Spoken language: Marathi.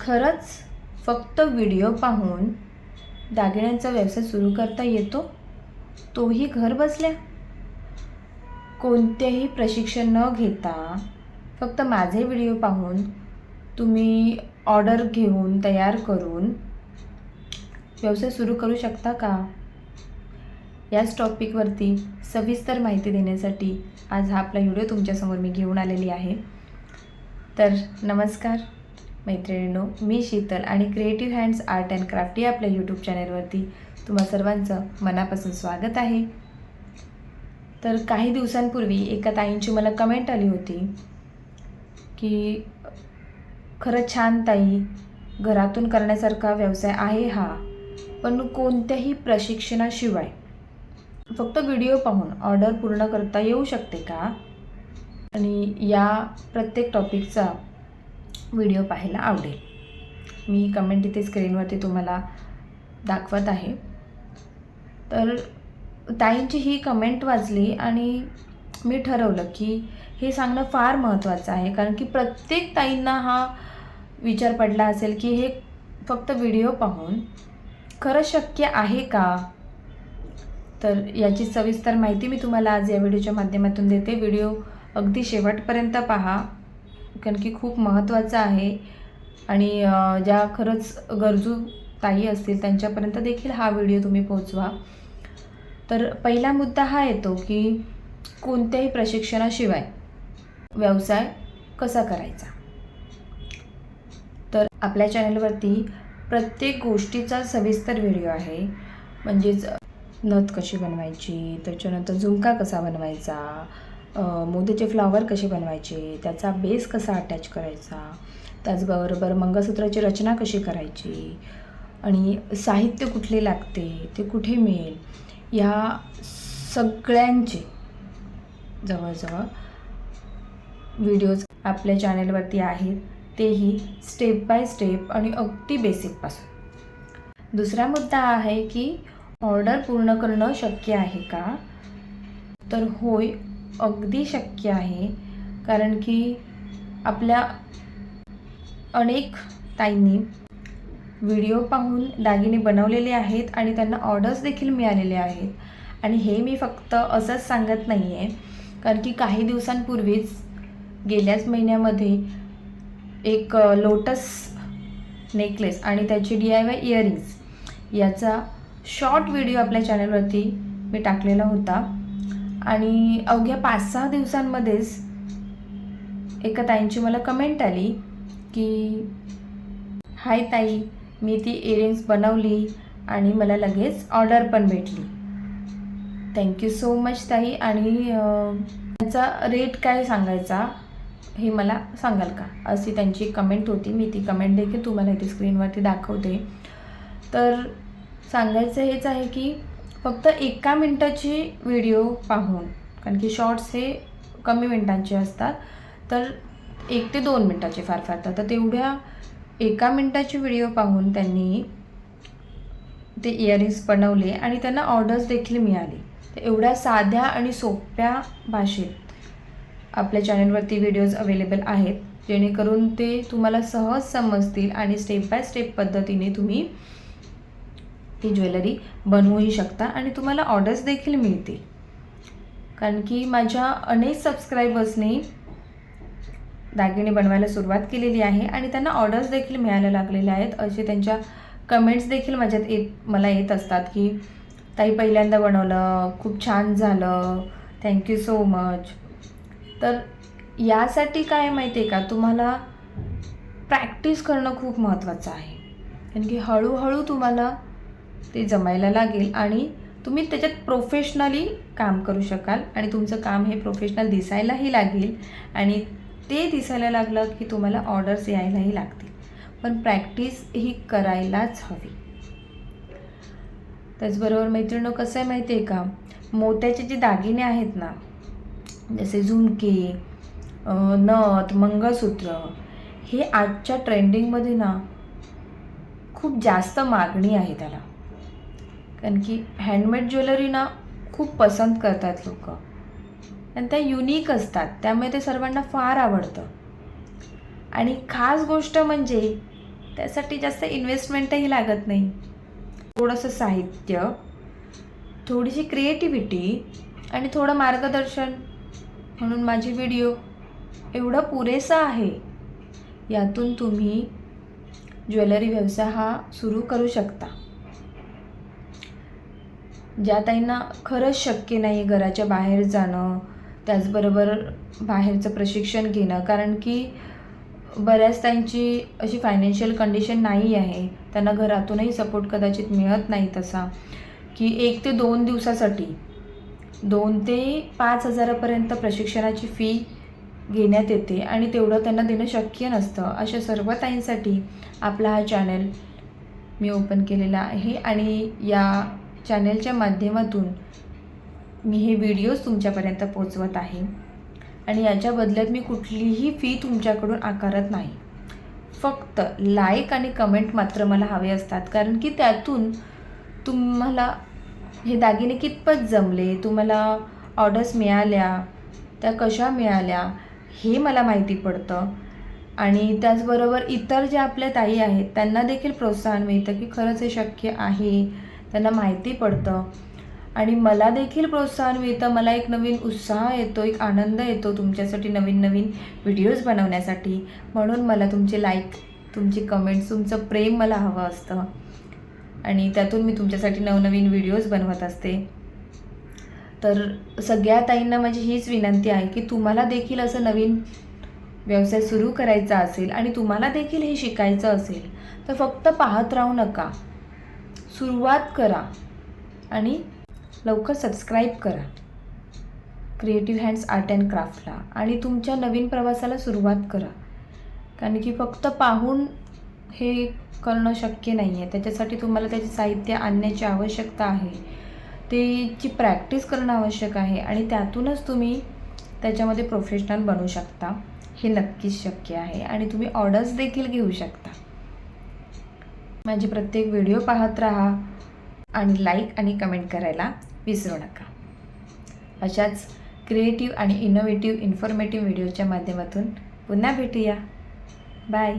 खरंच फक्त व्हिडिओ पाहून दागिन्यांचा व्यवसाय सुरू करता येतो? तोही घर बसल्या? कोणतेही प्रशिक्षण न घेता फक्त माझे व्हिडिओ पाहून तुम्ही ऑर्डर घेऊन तयार करून व्यवसाय सुरू करू शकता का? याच टॉपिकवरती सविस्तर माहिती देण्यासाठी आज हा आपला व्हिडिओ तुमच्यासमोर मी घेऊन आलेली आहे. तर नमस्कार. मैत्रिणींनो मी शीतल आणि creative hands art and craft या आपल्या यूट्यूब चॅनेलवरती तुम्हा सर्वांचं मनापासून स्वागत आहे. तर काही दिवसांपूर्वी एका ताईंची मला कमेंट आली होती की खरं छान ताई घरातून करण्यासारखा व्यवसाय आहे हा पण कोणत्याही प्रशिक्षणाशिवाय. फक्त व्हिडिओ पाहून ऑर्डर पूर्ण करता येऊ शकते का? आणि या प्रत्येक टॉपिकचा व्हिडिओ पाहायला आवडेल. मी कमेंट इथे स्क्रीनवरती तुम्हाला दाखवत आहे. तर ताईंची ही कमेंट वाचली आणि मी ठरवलं की हे सांगणं फार महत्त्वाचं आहे. कारण की प्रत्येक ताईंना हा विचार पडला असेल की हे फक्त व्हिडिओ पाहून खरं शक्य आहे का? तर याची सविस्तर माहिती मी तुम्हाला आज या व्हिडिओच्या माध्यमातून देते. व्हिडिओ अगदी शेवटपर्यंत पहा. कारण की खूप महत्त्वाचं आहे. आणि ज्या खरंच गरजू ताई असतील त्यांच्यापर्यंत देखील हा व्हिडिओ तुम्ही पोहोचवा. तर पहिला मुद्दा हा येतो की कोणत्याही प्रशिक्षणाशिवाय व्यवसाय कसा करायचा? तर आपल्या चॅनलवरती प्रत्येक गोष्टीचा सविस्तर व्हिडिओ आहे. म्हणजेच नथ कशी बनवायची? त्याच्यानंतर झुमका कसा बनवायचा? मोदीचे फ्लॉवर फ्लावर कसे बनवायचे त्याचा बेस कसा अटॅच करायचा त्याचबरोबर मंगळसूत्राची रचना कशी करायची आणि साहित्य कुठले लागते ते कुठे मिळेल या सगळ्यांचे जवळजवळ व्हिडिओज आपल्या चॅनेलवरती आहेत. तेही स्टेप बाय स्टेप आणि अगदी बेसिकपासून दुसरा मुद्दा आहे की ऑर्डर पूर्ण करणं शक्य आहे का? तर होय अगदी शक्य आहे. कारण की आपल्या अनेक ताईंनी व्हिडिओ पाहून दागिने बनवलेले आहेत आणि त्यांना ऑर्डर्स देखील मिळालेले आहेत. आणि हे मी फक्त असंच सांगत नाही आहे कारण की काही दिवसांपूर्वीच गेल्याच महिन्यामध्ये एक लोटस नेकलेस आणि त्याची डी आय वाय इयरिंग्स याचा शॉर्ट व्हिडिओ आपल्या चॅनलवरती मी टाकलेला होता. आणि अवघ्या पाच सहा दिवसांमध्येच एका ताईंची मला कमेंट आली की हाय ताई मी ती इयरिंग्स बनवली आणि मला लगेच ऑर्डर पण भेटली. थँक्यू सो मच ताई. आणि त्याचा रेट काय सांगायचा हे मला सांगाल का? अशी त्यांची कमेंट होती. मी ती कमेंट देखील तुम्हाला इथे स्क्रीनवरती दाखवते. तर सांगायचं हेच आहे की फक्त एका मिनटाची व्हिडिओ पाहून कारण की शॉर्ट्स हे कमी मिनटांचे असतात तर एक ते दोन मिनटाचे फार फार तर तेवढ्या एका मिनटाची व्हिडिओ पाहून त्यांनी ते इयरिंग्स बनवले आणि त्यांना ऑर्डर्स देखील मिळाली. तर एवढ्या साध्या आणि सोप्या भाषेत आपल्या चॅनलवरती व्हिडिओज अवेलेबल आहेत जेणेकरून ते तुम्हाला सहज समजतील आणि स्टेप बाय स्टेप पद्धतीने तुम्ही ती ज्वेलरी बनवूही शकता आणि तुम्हाला ऑर्डर्स देखील मिळतील. कारण की माझ्या अनेक सबस्क्रायबर्सनी दागिने बनवायला सुरुवात केलेली आहे आणि त्यांना ऑर्डर्स देखील मिळायला लागलेल्या आहेत. असे त्यांच्या कमेंट्स देखील माझ्यात येत मला येत असतात की ताई पहिल्यांदा बनवलं खूप छान झालं थँक्यू सो मच तर यासाठी काय माहिती आहे का? तुम्हाला प्रॅक्टिस करणं खूप महत्त्वाचं आहे. कारण की हळूहळू तुम्हाला ते जमायला लागेल आणि तुम्ही त्याच्यात प्रोफेशनली काम करू शकाल आणि तुमचं काम हे प्रोफेशनल दिसायलाही लागेल आणि ते दिसायला लागलं की तुम्हाला ऑर्डर्स यायलाही लागतील. पण प्रॅक्टिस ही करायलाच हवी. त्याचबरोबर मैत्रिणी कसं आहे माहिती आहे का? मोत्याचे जे दागिने आहेत ना जसे झुमके नथ मंगळसूत्र हे आजच्या ट्रेंडिंगमध्ये ना खूप जास्त मागणी आहे त्याला. कारण की हँडमेड ज्वेलरी ना खूप पसंत करतात लोक. आणि त्या युनिक असतात. त्यामुळे ते सर्वांना फार आवडतं. आणि खास गोष्ट म्हणजे त्यासाठी जास्त इन्व्हेस्टमेंटही लागत नाही. थोडंसं साहित्य थोडीशी क्रिएटिव्हिटी आणि थोडं मार्गदर्शन म्हणून माझी व्हिडिओ एवढं पुरेसं आहे. यातून तुम्ही ज्वेलरी व्यवसाय हा सुरू करू शकता. ज्या ताईंना खरंच शक्य नाही घराच्या बाहेर जाणं त्याचबरोबर बाहेरचं प्रशिक्षण घेणं कारण की बऱ्याच ताईंची अशी फायनान्शियल कंडिशन नाही आहे. त्यांना घरातूनही सपोर्ट कदाचित मिळत नाही तसा. की एक ते दोन दिवसासाठी दोन ते पाच हजारापर्यंत प्रशिक्षणाची फी घेण्यात येते आणि तेवढं त्यांना देणं शक्य नसतं. अशा सर्व ताईंसाठी आपला हा चॅनल मी ओपन केलेला आहे. आणि या चॅनलच्या माध्यमातून मी हे व्हिडिओज तुमच्यापर्यंत पोचवत आहे. आणि याच्या बदल्यात मी कुठलीही फी तुमच्याकडून आकारत नाही. फक्त लाईक आणि कमेंट मात्र मला हवे असतात. कारण की त्यातून तुम्हाला हे दागिने कितपत जमले तुम्हाला ऑर्डर्स मिळाल्या त्या कशा मिळाल्या हे मला माहिती पडतं. आणि त्याचबरोबर इतर ज्या आपल्या ताई आहेत त्यांना देखील प्रोत्साहन मिळतं की खरंच हे शक्य आहे. त्यांना माहिती पडतं. आणि मला देखील प्रोत्साहन मिळतं. मला एक नवीन उत्साह येतो एक आनंद येतो तुमच्यासाठी नवीन नवीन व्हिडिओज बनवण्यासाठी. म्हणून मला तुमचे लाईक तुमची कमेंट्स तुमचं प्रेम मला हवं असतं. आणि त्यातून मी तुमच्यासाठी नवनवीन व्हिडिओज बनवत असते. तर सगळ्या ताईंना माझी हीच विनंती आहे की तुम्हाला देखील असं नवीन व्यवसाय सुरू करायचा असेल आणि तुम्हाला देखील हे शिकायचं असेल तर फक्त पाहत राहू नका. सुरुवात करा आणि लवकर सबस्क्राईब करा. क्रिएटिव्ह हँड्स आर्ट अँड क्राफ्टला आणि तुमच्या नवीन प्रवासाला सुरुवात करा. कारण की फक्त पाहून हे करणं शक्य नाही आहे त्याच्यासाठी तुम्हाला त्याचे साहित्य आणण्याची आवश्यकता आहे. त्याची प्रॅक्टिस करणं आवश्यक आहे आणि त्यातूनच तुम्ही त्याच्यामध्ये प्रोफेशनल बनू शकता. हे नक्कीच शक्य आहे आणि तुम्ही ऑर्डर्स देखील घेऊ शकता. माझे प्रत्येक व्हिडिओ पाहत राहा आणि लाईक आणि कमेंट करायला विसरू नका. अशाच क्रिएटिव्ह आणि इनोव्हेटिव्ह इन्फॉर्मेटिव्ह व्हिडिओच्या माध्यमातून पुन्हा भेटूया. बाय